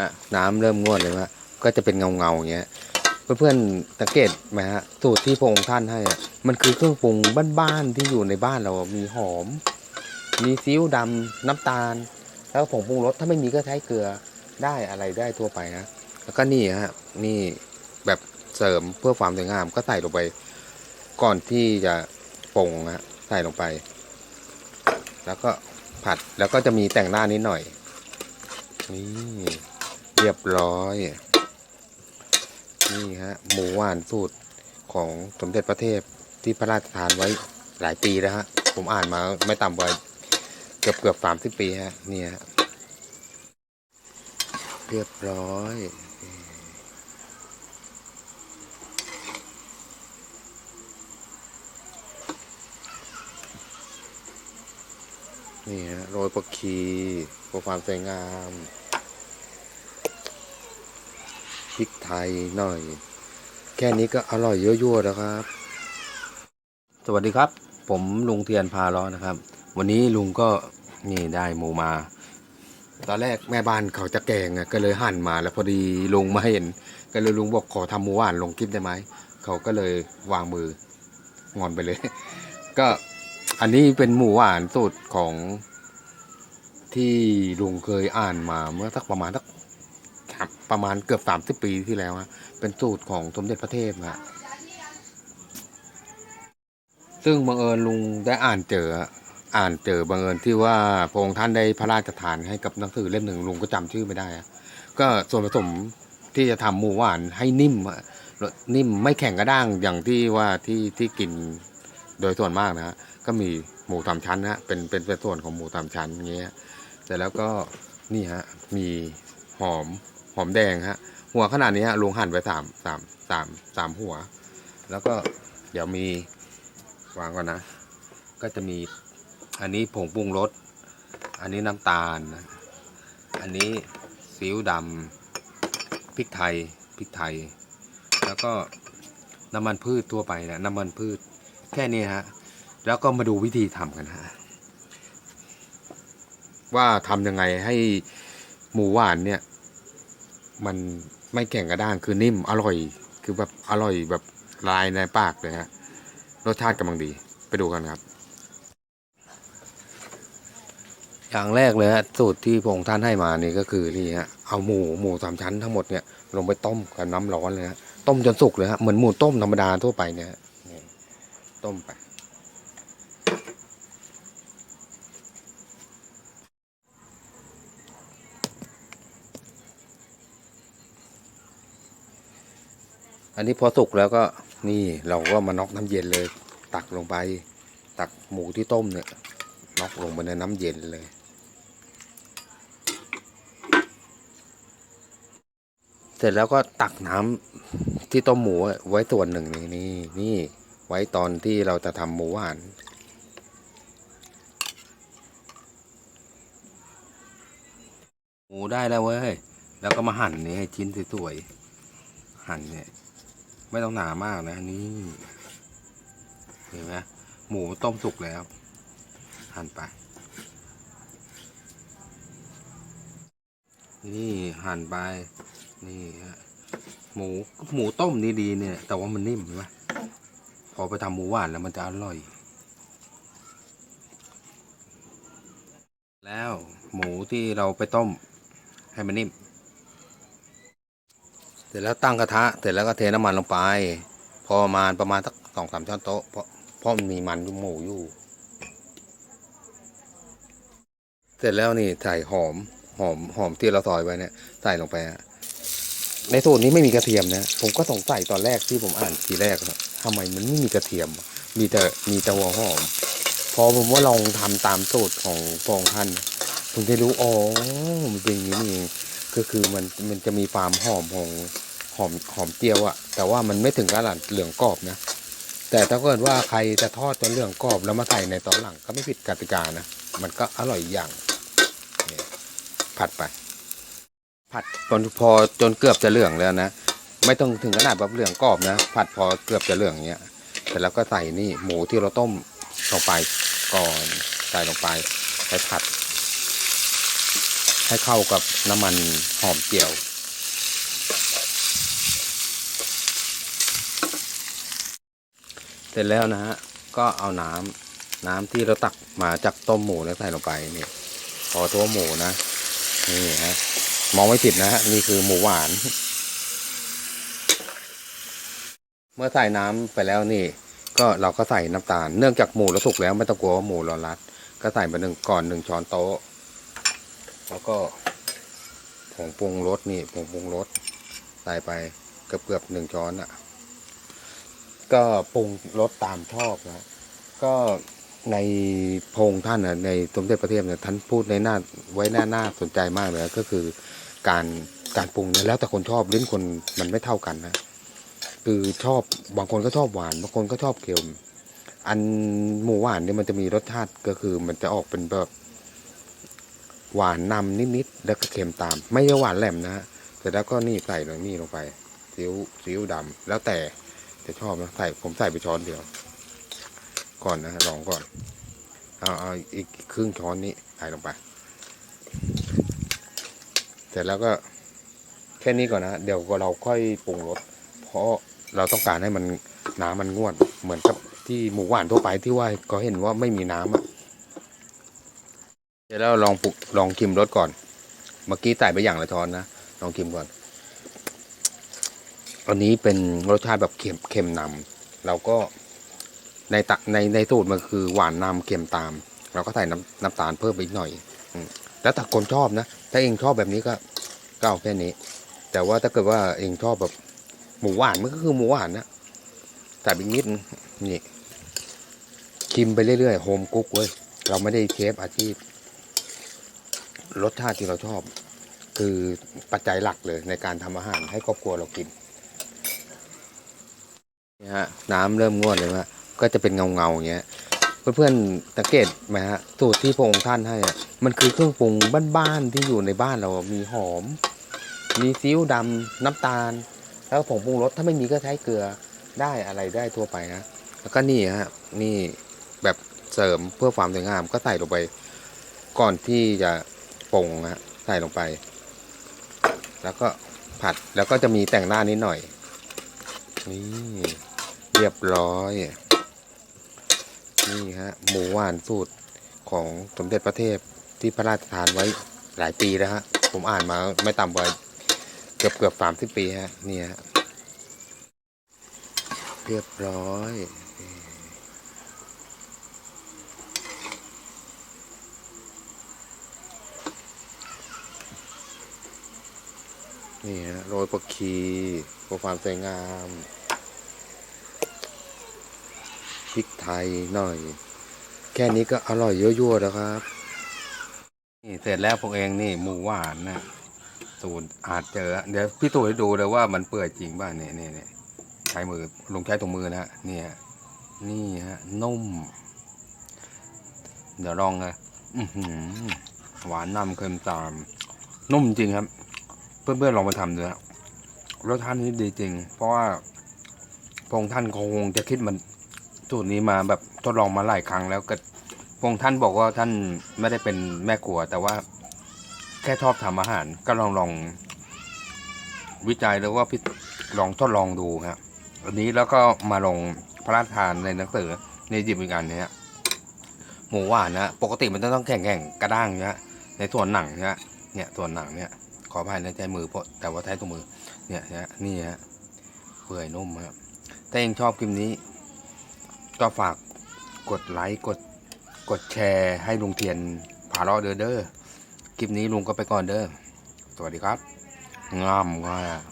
ฮะน้ำเริ่มงวดเลยฮะก็จะเป็นเงาเงาอย่างเงี้ยเพื่อนๆสังเกตไหมฮะสูตรที่พระองค์ท่านให้มันคือเครื่องปรุงบ้านๆที่อยู่ในบ้านเรา มีหอม มีซีอิ๊วดำน้ำตาล แล้วผงปรุงรสถ้าไม่มีก็ใช้เกลือได้อะไรได้ทั่วไปนะแล้วก็นี่ฮะนี่แบบเสริมเพื่อความสวยงามก็ใส่ลงไป ก่อนที่จะปรุงฮะใส่ลงไป แล้วก็ผัดแล้วก็จะมีแต่งหน้านิดหน่อยนี่ เรียบร้อย นี่ฮะหมูหวานสูตรของสมเด็จพระเทพที่พระราชทานไว้หลายปีแล้วฮะ ผมอ่านมาไม่ต่ำกว่าเกือบเกือบสามสิบปีฮะนี่ฮะเรียบร้อยนี่ฮะโรยผักชีเพื่อความสวยงาม พริกไทยหน่อย แค่นี้ก็อร่อยยั่วๆแล้วครับ สวัสดีครับ ผมลุงเทียนพาล้อนะครับ วันนี้ลุงก็นี่ได้หมูมา ตอนแรกแม่บ้านเขาจะแกงอะก็เลยหั่นมาแล้วพอดีลุงมาเห็น ก็เลยลุงบอกขอทำหมูหวานลงคลิปได้ไหมเขาก็เลยวางมืองอนไปเลย ก็อันนี้เป็นหมูหวานสูตรของที่ลุงเคยอ่านมาเมื่อสักประมาณสัก ประมาณเกือบสามสิบปีที่แล้วฮะเป็นสูตรของสมเด็จพระเทพฮะซึ่งบังเอิญลุงได้อ่านเจออ่านเจอบังเอิญที่ว่าพระองค์ท่านได้พระราชทานให้กับหนังสือเล่มหนึ่งลุงก็จำชื่อไม่ได้อะก็ส่วนผสมที่จะทำหมูหวานให้นิ่มนิ่มไม่แข็งกระด้างอย่างที่ว่าที่ที่กินโดยส่วนมากนะฮะก็มีหมูสามชั้นนะฮะเป็นเป็นเป็นส่วนของหมูสามชั้นอย่างเงี้ยเสร็จแล้วก็นี่ฮะมีหอม หอมแดงฮะ หัวขนาดนี้ฮะลุงหั่นไว้สามสามสามสามหัว แล้วก็เดี๋ยวมีวางก่อนนะ ก็จะมีอันนี้ผงปรุงรส อันนี้น้ำตาล อันนี้ซีอิ๊วดำพริกไทยพริกไทย แล้วก็น้ำมันพืชทั่วไปนะน้ำมันพืชแค่นี้ฮะ แล้วก็มาดูวิธีทำกันฮะ ว่าทำยังไงให้หมูหวานเนี่ย มันไม่แข็งกระด้างคือนิ่มอร่อย คือแบบอร่อยแบบลายในปากเลยฮะรสชาติกำลังดีไปดูกันครับ อย่างแรกเลยฮะสูตรที่พระองค์ท่านให้มานี่ก็คือนี่ฮะเอาหมูหมูสามชั้นทั้งหมดเนี่ยลงไปต้มกับน้ำร้อนเลยฮะต้มจนสุกเลยฮะเหมือนหมูต้มธรรมดาทั่วไปเนี่ยนี่ต้มไป อันนี้พอสุกแล้วก็นี่เราก็มาน็อกน้ำเย็นเลย ตักลงไป ตักหมูที่ต้มเนี่ยน็อกลงไปในน้ำเย็นเลย เสร็จแล้วก็ตักน้ำที่ต้มหมูไว้ส่วนหนึ่งนี่นี่นี่ไว้ตอนที่เราจะทำหมูหวานหมูได้แล้วเว้ย แล้วก็มาหั่นนี่ให้ชิ้นสวยๆหั่นเนี่ย ไม่ต้องหนามากนะนี่เห็นไหมหมูต้มสุกแล้ว หั่นไป นี่หั่นไป นี่ฮะหมูหมูต้มนี่ดีเนี่ย แต่ว่ามันนิ่มเห็นไหมพอไปทำหมูหวานแล้วมันจะอร่อย แล้วหมูที่เราไปต้มให้มันนิ่ม เสร็จแล้วตั้งกระทะ เสร็จแล้วก็เทน้ำมันลงไป พอประมาณประมาณสักสองสามช้อนโต๊ะเพราะเพราะมันมีมันอยู่หมูอยู่ เสร็จแล้วนี่ใส่หอมหอมหอมที่เราซอยไว้เนี่ยใส่ลงไปฮะในสูตรนี้ไม่มีกระเทียมนะผมก็สงสัยตอนแรกที่ผมอ่านทีแรกนะทำไมมันไม่มีกระเทียม มีแต่มีแต่หัวหอม พอผมว่าลองทำตามสูตรของพระองท่านผมได้รู้อ๋อมันเป็นอย่างนี้นี่เอง ก็คือมันมันจะมีความหอมของหอมหอมเจียวอะแต่ว่ามันไม่ถึงกับเหลืองกรอบนะ แต่ถ้าเกิดว่าใครจะทอดจนเหลืองกรอบแล้วมาใส่ในตอนหลังก็ไม่ผิดกติกานะ มันก็อร่อยอย่างเนี่ยผัดไป ผัดจนพอจนเกือบจะเหลืองแล้วนะ ไม่ต้องถึงขนาดแบบเหลืองกรอบนะ ผัดพอเกือบจะเหลืองเงี้ยเสร็จแล้วก็ใส่นี่หมูที่เราต้มลงไปก่อนใส่ลงไปไปผัด ให้เข้ากับน้ำมันหอมเจียว เสร็จแล้วนะฮะ ก็เอาน้ำน้ำที่เราตักมาจากต้มหมูแล้วใส่ลงไปนี่พอตัวหมูนะ นี่ฮะ มองไม่ผิดนะฮะ นี่คือหมูหวาน เมื่อใส่น้ำไปแล้วนี่ ก็เราก็ใส่น้ำตาล เนื่องจากหมูเราสุกแล้วไม่ต้องกลัวว่าหมูร้อนรัด ก็ใส่ไปหนึ่งก่อนหนึ่งช้อนโต๊ะ แล้วก็ผงปรุงรสนี่ผงปรุงรสใส่ไปเกือบเกือบๆหนึ่งช้อนอะ ก็ปรุงรสตามชอบนะ ก็ในพงท่านนะในสมเด็จพระเทพเนี่ยท่านพูดในหน้าไว้หน้าหน้าสนใจมากเลยก็คือการการปรุงเนี่ยแล้วแต่คนชอบลิ้นคนมันไม่เท่ากันนะ คือชอบบางคนก็ชอบหวานบางคนก็ชอบเค็มอันหมูหวานเนี่ยมันจะมีรสชาติก็คือมันจะออกเป็นแบบ หวานนำนิดๆแล้วก็เค็มตาม ไม่ใช่หวานแหลมนะฮะแต่แล้วก็นี่ใส่ลยนี่ลงไปซีอิ๊วซีอิ๊วดำแล้วแต่จะชอบนะใส่ผมใส่ไปช้อนเดียว ก่อนนะลองก่อนเอาเอาอีกครึ่งช้อนนี้ใส่ลงไป เสร็จแล้วก็แค่นี้ก่อนนะเดี๋ยวเราค่อยปรุงรสเพราะเราต้องการให้มันน้ำมันงวดเหมือนกับที่หมูหวานทั่วไปที่ว่าก็เห็นว่าไม่มีน้ำอะ เดี๋ยวเราลองปรุงลองชิมรสก่อน เมื่อกี้ใส่ไปอย่างละช้อนนะ ลองชิมก่อน อันนี้เป็นรสชาติแบบเค็มเค็มนำเราก็ในตักในในสูตรมันคือหวานนำเค็มตาม เราก็ใส่น้ำน้ำตาลเพิ่มไปอีกหน่อยอแล้วแต่คนชอบนะ ถ้าเองชอบแบบนี้ก็ก็เอาแค่นี้ แต่ว่าถ้าเกิดว่าเองชอบแบบหมูหวานมันก็คือหมูหวานนะใส่ไปนิดนี่ชิมไปเรื่อยๆโฮมกุ๊กเว้ยเราไม่ได้เชฟอาชีพ รสชาติที่เราชอบ คือปัจจัยหลักเลยในการทำอาหารให้ครอบครัวเรากินนี่ฮะน้ำเริ่มงวดเลยฮะก็จะเป็นเงาเงาอย่างเงี้ยเพื่อนๆสังเกตไหมฮะสูตรที่พระองค์ท่านให้อะมันคือเครื่องปรุงบ้านๆที่อยู่ในบ้านเรามีหอม มีซีอิ๊วดำน้ำตาล แล้วผงปรุงรสถ้าไม่มีก็ใช้เกลือได้อะไรได้ทั่วไปนะแล้วก็นี่ฮะนี่แบบเสริมเพื่อความสวยงามก็ใส่ลงไป ก่อนที่จะ ปรุงฮะใส่ลงไป แล้วก็ผัดแล้วก็จะมีแต่งหน้านิดหน่อย นี่เรียบร้อย นี่ฮะหมูหวานสูตรของสมเด็จพระเทพที่พระราชทานไว้หลายปีแล้วฮะ ผมอ่านมาไม่ต่ำกว่าเกือบเกือบสามสิบปีฮะ นี่ฮะ เรียบร้อย นี่ฮะโรยผักชีเพื่อความสวยงามพริกไทยหน่อย แค่นี้ก็อร่อยเยั่วๆแล้วครับ นี่เสร็จแล้วพวกเองนี่หมูหวานนะสูตรอาจเจอเดี๋ยวพี่ตู่ให้ดูเลยว่ามันเปื่อยจริงป่ะเนี่ยเนี่ยเนี่ยใช้มือลงใช้ตรงมือนะฮะเนี่ยนี่ฮะนุ่ม เดี๋ยวลองนะอือหือหวานนำเค็มตาม นุ่มจริงครับ เพื่อนๆลองไปทำดูนะรสชาตินี้ดีจริง เพราะว่าพงท่านคงจะคิดมันสูตรนี้มาแบบทดลองมาหลายครั้งแล้วก็พงท่านบอกว่าท่านไม่ได้เป็นแม่ครัว แต่ว่าแค่ชอบทำอาหาร ก็ลองลองวิจัยหรือว่าพิลองทดลองดูครับอันนี้แล้วก็มาลงพระราชทานในหนังสือในจิบอีกอันนี้หมูหวานนะปกติมันจะต้องแข็งแข็งๆกระด้างเนี้ยในส่วนหนังเนี้ยเนี่ยส่วนหนังเนี้ย ขออภัยในใจมือเพราะแต่ว่าใช้ตัวมือ เนี่ยนะนี่ฮะเปื่อยนุ่มฮะถ้าเองชอบคลิปนี้ ก็ฝากกดไลค์กดกดแชร์ให้ลุงเทียนผาล้อเด้อเด้อคลิปนี้ลุงก็ไปก่อนเด้อสวัสดีครับงามง่าย